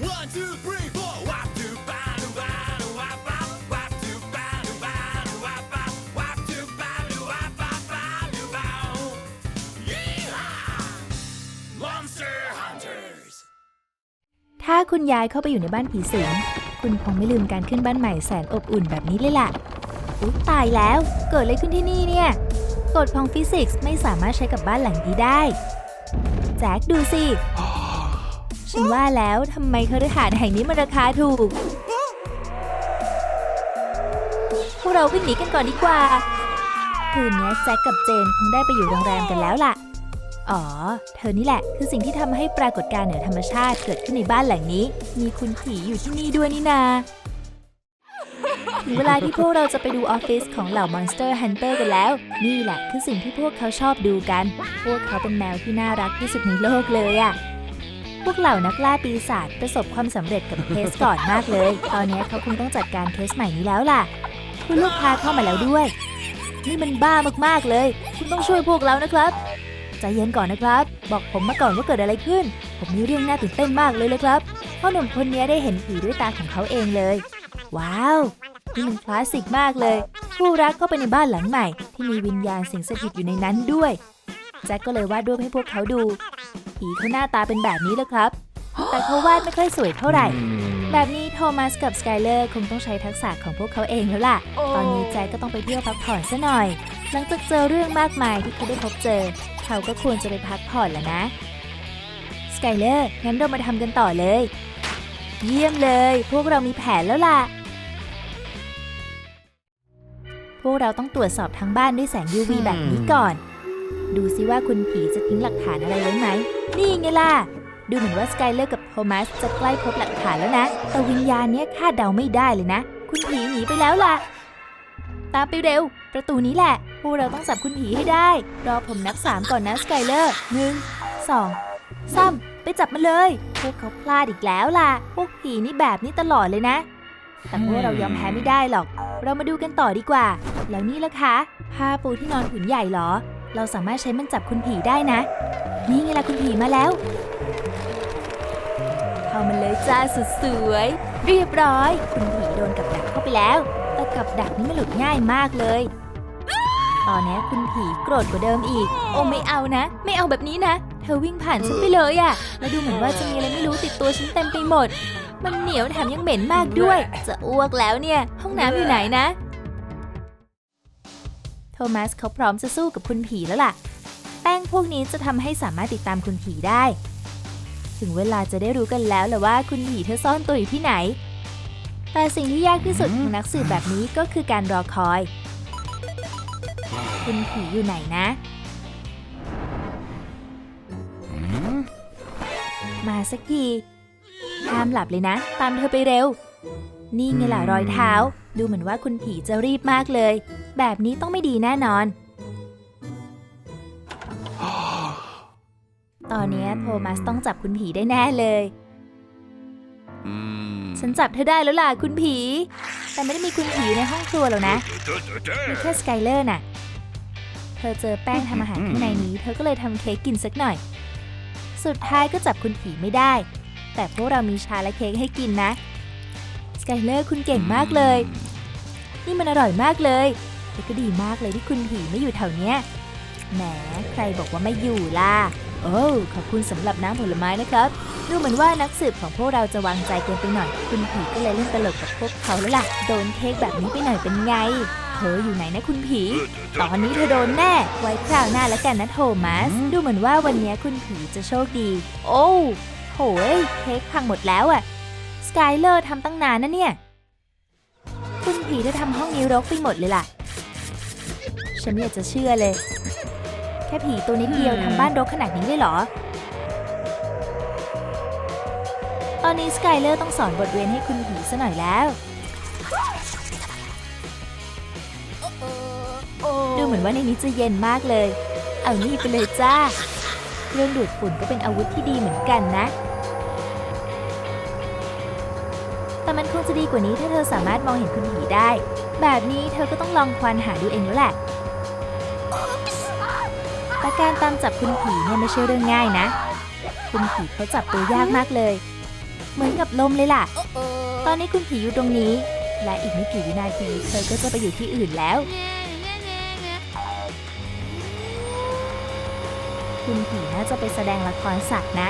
One, two, three, four. Wap doo ba doo ba doo wap bop. Wap doo ba doo ba doo wap bop. Wap doo ba doo wap bop ba doo bow. Yeehaw! Monster Hunters. ถ้าคุณยายเข้าไปอยู่ในบ้านผีสิง คุณคงไม่ลืมการขึ้นบ้านใหม่แสนอบอุ่นแบบนี้เลยล่ะ อุ๊ยตายแล้ว เกิดอะไรขึ้นที่นี่เนี่ย กฎของฟิสิกส์ไม่สามารถใช้กับบ้านหลังนี้ได้ แจ็คดูสิ ฉันว่าแล้วทำไมคฤหาสน์แห่งนี้มันราคาถูก พวกเราวิ่งหนีกันก่อนดีกว่า คืนนี้แจ็คกับเจนคงได้ไปอยู่โรงแรมกันแล้วล่ะ อ๋อ เธอนี่แหละ คือสิ่งที่ทำให้ปรากฏการณ์เหนือธรรมชาติเกิดขึ้นในบ้านหลังนี้ มีคุณผีอยู่ที่นี่ด้วยนี่นา ถึงเวลาที่พวกเราจะไปดูออฟฟิศของเหล่า Monster Hunter กันแล้ว นี่แหละคือสิ่งที่พวกเขาชอบดูกัน พวกเขาเป็นแมวที่น่ารักที่สุดในโลกเลยอะพวกเหล่านักล่าปีศาจประสบความสำเร็จกับเคสก่อนมากเลย ตอนนี้เขาคงต้องจัดการเคสใหม่นี้แล้วล่ะ คุณลูกค้าเข้ามาแล้วด้วย นี่มันบ้ามากๆเลย คุณต้องช่วยพวกเรานะครับใจเย็นก่อนนะครับ บอกผมมาก่อนว่าเกิดอะไรขึ้น ผมมีเรื่องน่าตื่นเต้นมากเลยเลยครับพ่อหนุ่มคนนี้ได้เห็นผีด้วยตาของเขาเองเลย ว้าว นี่มันคลาสสิกมากเลยผู้รักเข้าไปในบ้านหลังใหม่ ที่มีวิญญาณสิงสถิตอยู่ในนั้นด้วยแจ็คก็เลยวาดรูปให้พวกเขาดู ผีเขาหน้าตาเป็นแบบนี้แหละครับ แต่เขาวาดไม่ค่อยสวยเท่าไหร่ แบบนี้โทมัสกับสกายเลอร์คงต้องใช้ทักษะของพวกเขาเองแล้วล่ะ ตอนนี้แจ็คก็ต้องไปเที่ยวพักผ่อนซะหน่อย หลังจากเจอเรื่องมากมายที่เขาได้พบเจอ เขาก็ควรจะไปพักผ่อนแล้วนะสกายเลอร์งั้นเรามาทำกันต่อเลย เยี่ยมเลย พวกเรามีแผนแล้วล่ะ วกเราต้องตรวจสอบทั้งบ้านด้วยแสง UV แบบนี้ก่อน ดูซิว่าคุณผีจะทิ้งหลักฐานอะไรไว้ไหม นี่ไงล่ะ ดูเหมือนว่าสกายเลอร์กับโทมัสจะใกล้พบหลักฐานแล้วนะ แต่วิญญาณเนี้ยคาดเดาไม่ได้เลยนะ คุณผีหนีไปแล้วล่ะ ตามไปเร็ว ประตูนี้แหละ พวกเราต้องจับคุณผีให้ได้ รอผมนับสามก่อนนะสกายเลอร์หนึ่งสองสามไปจับมันเลย พวกเขาพลาดอีกแล้วล่ะ พวกผีนี่แบบนี้ตลอดเลยนะ แต่พวกเรายอมแพ้ไม่ได้หรอก เรามาดูกันต่อดีกว่า แล้วนี่ล่ะคะผ้าปูที่นอนผืนใหญ่หรอ เราสามารถใช้มันจับคุณผีได้นะ นี่ไงล่ะคุณผีมาแล้วเข้ามาเลยจ้าสุดสวย เรียบร้อย คุณผีโดนกับดักเข้าไปแล้ว แต่กับดักนี่มันหลุดง่ายมากเลยตอนนี้คุณผีโกรธกว่าเดิมอีก โอ้ไม่เอานะ ไม่เอาแบบนี้นะ เธอวิ่งผ่านฉันไปเลยอะแล้วดูเหมือนว่าจะมีอะไรไม่รู้ติดตัวฉันเต็มไปหมด มันเหนียวแถมยังเหม็นมากด้วย จะอ้วกแล้วเนี่ย ห้องน้ำอยู่ไหนนะ โทมัสเขาพร้อมจะสู้กับคุณผีแล้วล่ะ แป้งพวกนี้จะทำให้สามารถติดตามคุณผีได้ ถึงเวลาจะได้รู้กันแล้วแหละว่าคุณผีเธอซ่อนตัวอยู่ที่ไหน แต่สิ่งที่ยากที่สุดของนักสืบแบบนี้ก็คือการรอคอย คุณผีอยู่ไหนนะ มาสักทีห้ามหลับเลยนะ ตามเธอไปเร็ว นี่ไงล่ะรอยเท้า ดูเหมือนว่าคุณผีจะรีบมากเลย แบบนี้ต้องไม่ดีแน่นอน ตอนนี้โทมัสต้องจับคุณผีได้แน่เลย ฉันจับเธอได้แล้วล่ะคุณผี แต่ไม่ได้มีคุณผีอยู่ในห้องครัวหรอกนะ มีแค่สกายเลอร์น่ะ เธอเจอแป้งทำอาหารข้างในนี้ เธอก็เลยทำเค้กกินสักหน่อย สุดท้ายก็จับคุณผีไม่ได้ แต่พวกเรามีชาและเค้กให้กินนะสกายเลอร์คุณเก่งมากเลย นี่มันอร่อยมากเลย แต่ก็ดีมากเลยที่คุณผีไม่อยู่แถวเนี้ยแหมใครบอกว่าไม่อยู่ล่ะ โอ้ขอบคุณสำหรับน้ำผลไม้นะครับ ดูเหมือนว่านักสืบของพวกเราจะวางใจเกินไปหน่อย คุณผีก็เลยเล่นตลกกับพวกเขาแล้วล่ะ โดนเค้กแบบนี้ไปหน่อยเป็นไง เธออยู่ไหนนะคุณผี ตอนนี้เธอโดนแน่ ไว้คราวหน้าแล้วกันนะโทมัส ดูเหมือนว่าวันนี้คุณผีจะโชคดี โอ้โหยเค้กพังหมดแล้วอะสกายเลอร์ทำตั้งนานนะเนี่ย คุณผีเธอทำห้องนี้รกไปหมดเลยล่ะ ฉันไม่อยากจะเชื่อเลย แค่ผีตัวนิดเดียวทำบ้านรกขนาดนี้เลยเหรอ ตอนนี้สกายเลอร์ต้องสอนบทเรียนให้คุณผีซะหน่อยแล้ว ดูเหมือนว่าในนี้จะเย็นมากเลย เอานี่ไปเลยจ้าเครื่องดูดฝุ่นก็เป็นอาวุธที่ดีเหมือนกันนะ แต่มันคงจะดีกว่านี้ถ้าเธอสามารถมองเห็นคุณผีได้ แบบนี้เธอก็ต้องลองควานหาดูเองแล้วแหละแต่ การตามจับคุณผีเนี่ยไม่ใช่เรื่องง่ายนะ คุณผีเขาจับตัวยากมากเลย เหมือนกับลมเลยล่ะ ตอนนี้คุณผีอยู่ตรงนี้ และอีกไม่กี่วินาทีเธอก็จะไปอยู่ที่อื่นแล้ว คุณผีน่าจะไปแสดงละครสัตว์นะ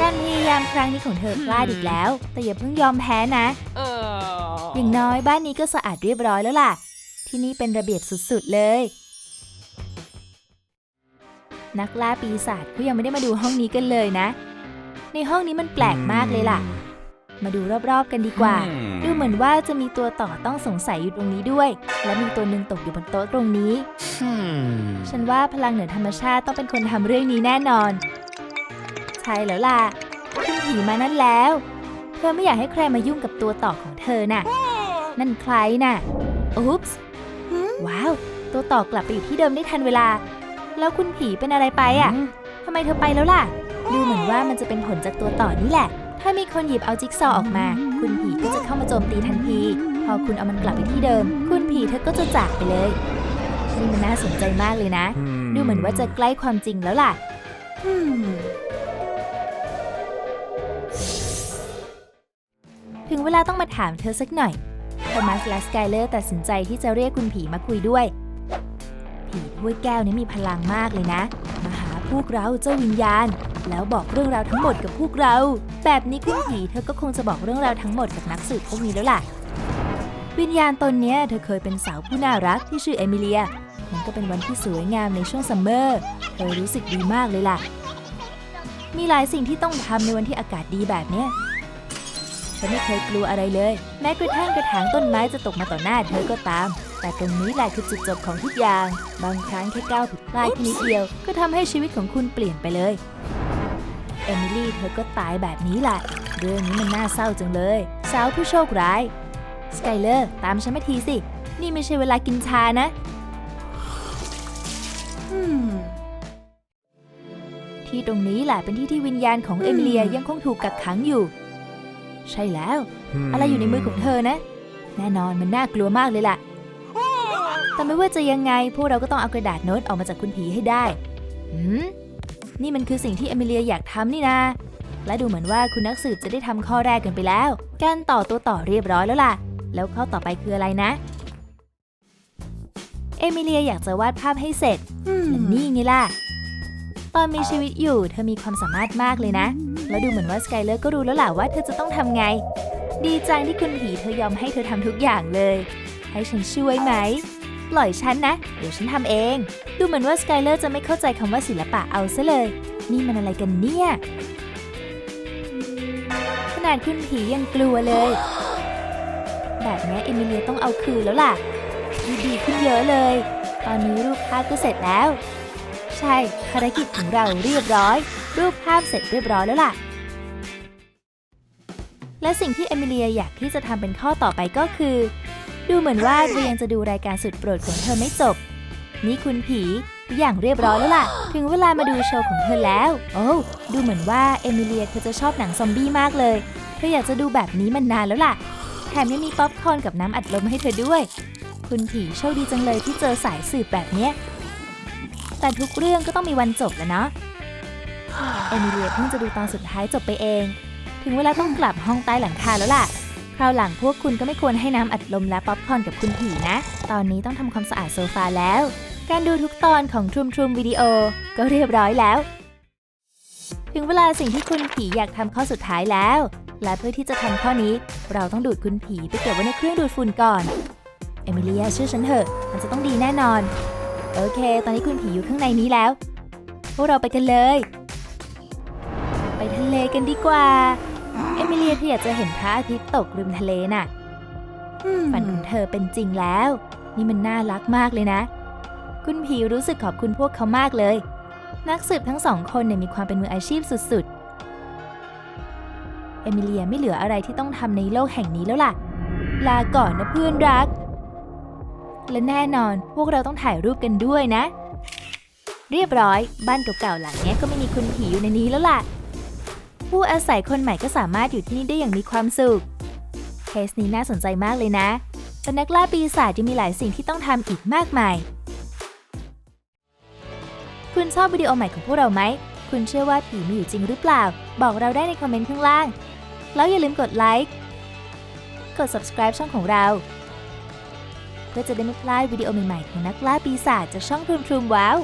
การพยายามครั้งนี้ของเธอพลาดอีกแล้ว แต่อย่าเพิ่งยอมแพ้นะ อย่างน้อยบ้านนี้ก็สะอาดเรียบร้อยแล้วล่ะ ที่นี่เป็นระเบียบสุดๆเลย นักล่าปีศาจก็ยังไม่ได้มาดูห้องนี้กันเลยนะ ในห้องนี้มันแปลกมากเลยล่ะ มาดูรอบๆกันดีกว่า ดูเหมือนว่าจะมีตัวต่อต้องสงสัยอยู่ตรงนี้ด้วย และมีตัวหนึ่งตกอยู่บนโต๊ะตรงนี้ ฉันว่าพลังเหนือธรรมชาติต้องเป็นคนทำเรื่องนี้แน่นอน ใช่แล้วล่ะคุณผีมานั่นแล้ว เธอไม่อยากให้ใครมายุ่งกับตัวต่อของเธอน่ะ นั่นใครน่ะอุ๊ปส์ ว้าว ตัวต่อกลับไปอยู่ที่เดิมได้ทันเวลา แล้วคุณผีเป็นอะไรไปอะทำไมเธอไปแล้วล่ะ ดูเหมือนว่ามันจะเป็นผลจากตัวต่อนี่แหละ ถ้ามีคนหยิบเอาจิ๊กซอว์ออกมา คุณผีก็จะเข้ามาโจมตีทันที พอคุณเอามันกลับไปที่เดิม คุณผีเธอก็จะจากไปเลยนี่มันน่าสนใจมากเลยนะ ดูเหมือนว่าจะใกล้ความจริงแล้วล่ะถึงเวลาต้องมาถามเธอสักหน่อย โทมัสและสกายเลอร์ตัดสินใจที่จะเรียกคุณผีมาคุยด้วย ผีถ้วยแก้วนี้มีพลังมากเลยนะ มาหาพวกเราเจ้าวิญญาณ แล้วบอกเรื่องราวทั้งหมดกับพวกเรา แบบนี้คุณผีเธอก็คงจะบอกเรื่องราวทั้งหมดกับนักสืบพวกนี้แล้วล่ะ วิญญาณตนนี้เธอเคยเป็นสาวผู้น่ารักที่ชื่อเอมิเลีย มันก็เป็นวันที่สวยงามในช่วงซัมเมอร์ เธอรู้สึกดีมากเลยล่ะ มีหลายสิ่งที่ต้องทำในวันที่อากาศดีแบบนี้ ฉันไม่เคยกลัวอะไรเลย แม้กระทั่งกระถางต้นไม้จะตกมาต่อหน้าเธอก็ตาม แต่ตรงนี้แหละคือจุดจบของทุกอย่าง บางครั้งแค่ก้าวผิดพลาดแค่นิดเดียว ก็ทำให้ชีวิตของคุณเปลี่ยนไปเลย เอมิลี่เธอก็ตายแบบนี้แหละ เรื่องนี้มันน่าเศร้าจังเลย สาวผู้โชคร้ายสกายเลอร์ ตามฉันมาทีสิ นี่ไม่ใช่เวลากินชานะที่ตรงนี้แหละเป็นที่ที่วิญญาณของเอมิเลียยังคงถูกกักขังอยู่ ใช่แล้ว อะไรอยู่ในมือของเธอนะ แน่นอนมันน่ากลัวมากเลยล่ะ แต่ไม่ว่าจะยังไง พวกเราก็ต้องเอากระดาษโน้ตออกมาจากคุณผีให้ได้หืมนี่มันคือสิ่งที่เอมิเลียอยากทำนี่นะและดูเหมือนว่าคุณนักสืบจะได้ทำข้อแรกกันไปแล้ว การต่อตัวต่อเรียบร้อยแล้วล่ะ แล้วข้อต่อไปคืออะไรนะ เอมิเลียอยากจะวาดภาพให้เสร็จและนี่ไงล่ะ ตอนมีชีวิตอยู่เธอมีความสามารถมากเลยนะ แล้วดูเหมือนว่าสกายเลอร์ก็รู้แล้วล่ะว่าเธอจะต้องทำไง ดีใจที่คุณผีเธอยอมให้เธอทำทุกอย่างเลย ให้ฉันช่วยไหม ปล่อยฉันนะ เดี๋ยวฉันทำเอง ดูเหมือนว่าสกายเลอร์จะไม่เข้าใจคำว่าศิลปะเอาซะเลย นี่มันอะไรกันเนี่ย ขนาดคุณผียังกลัวเลย แบบนี้เอมิเลียต้องเอาคืนแล้วล่ะดูดีขึ้นเยอะเลย ตอนนี้รูปภาพก็เสร็จแล้ว ใช่ภารกิจของเราเรียบร้อย รูปภาพเสร็จเรียบร้อยแล้วล่ะ และสิ่งที่เอมิเลียอยากที่จะทำเป็นข้อต่อไปก็คือ ดูเหมือนว่าเธอยังจะดูรายการสุดโปรดของเธอไม่จบ นี่คุณผีอย่างเรียบร้อยแล้วล่ะ ถึงเวลามาดูโชว์ของเธอแล้ว โอ้ดูเหมือนว่าเอมิเลียเธอจะชอบหนังซอมบี้มากเลย เธออยากจะดูแบบนี้มันนานแล้วล่ะ แถมยังมีป๊อปคอร์นกับน้ำอัดลมให้เธอด้วย คุณผีโชคดีจังเลยที่เจอสายสืบแบบเนี้ยแต่ทุกเรื่องก็ต้องมีวันจบแล้วเนาะ เอมิเลียเพิ่งจะดูตอนสุดท้ายจบไปเอง ถึงเวลาต้องกลับห้องใต้หลังคาแล้วล่ะ คราวหลังพวกคุณก็ไม่ควรให้น้ำอัดลมและป๊อปคอร์นกับคุณผีนะ ตอนนี้ต้องทำความสะอาดโซฟาแล้ว การดูทุกตอนของทรูมทรูมวิดีโอก็เรียบร้อยแล้ว ถึงเวลาสิ่งที่คุณผีอยากทำข้อสุดท้ายแล้ว และเพื่อที่จะทำข้อนี้ เราต้องดูดคุณผีไปเก็บไว้ในเครื่องดูดฝุ่นก่อน เอมิเลียเชื่อฉันเถอะ มันจะต้องดีแน่นอน โอเค ตอนนี้คุณผีอยู่ข้างในนี้แล้ว พวกเราไปกันเลย เลกันดีกว่า เอมิเลียเธออยากจะเห็นพระอาทิตย์ตกริมทะเลน่ะฝันของเธอเป็นจริงแล้ว นี่มันน่ารักมากเลยนะ คุณผีรู้สึกขอบคุณพวกเขามากเลย นักสืบทั้งสองคนเนี่ยมีความเป็นมืออาชีพสุดๆ เอมิเลียไม่เหลืออะไรที่ต้องทำในโลกแห่งนี้แล้วล่ะ ลาก่อนนะเพื่อนรัก และแน่นอนพวกเราต้องถ่ายรูปกันด้วยนะ เรียบร้อย บ้านเก่าๆหลังเนี้ยก็ไม่มีคุณผีอยู่ในนี้แล้วล่ะ ผู้อาศัยคนใหม่ก็สามารถอยู่ที่นี่ได้อย่างมีความสุข เคสนี้น่าสนใจมากเลยนะเป็นนักล่าปีศาจยังมีหลายสิ่งที่ต้องทำอีกมากมาย คุณชอบวิดีโอใหม่ของพวกเราไหม คุณเชื่อว่าผีมีอยู่จริงหรือเปล่า บอกเราได้ในคอมเมนต์ข้างล่าง แล้วอย่าลืมกดไลค์ กด subscribe ช่องของเรา เพื่อจะได้ไม่พลาดวิดีโอใหม่ๆของนักล่าปีศาจจากช่องทรูมทรูมว้าว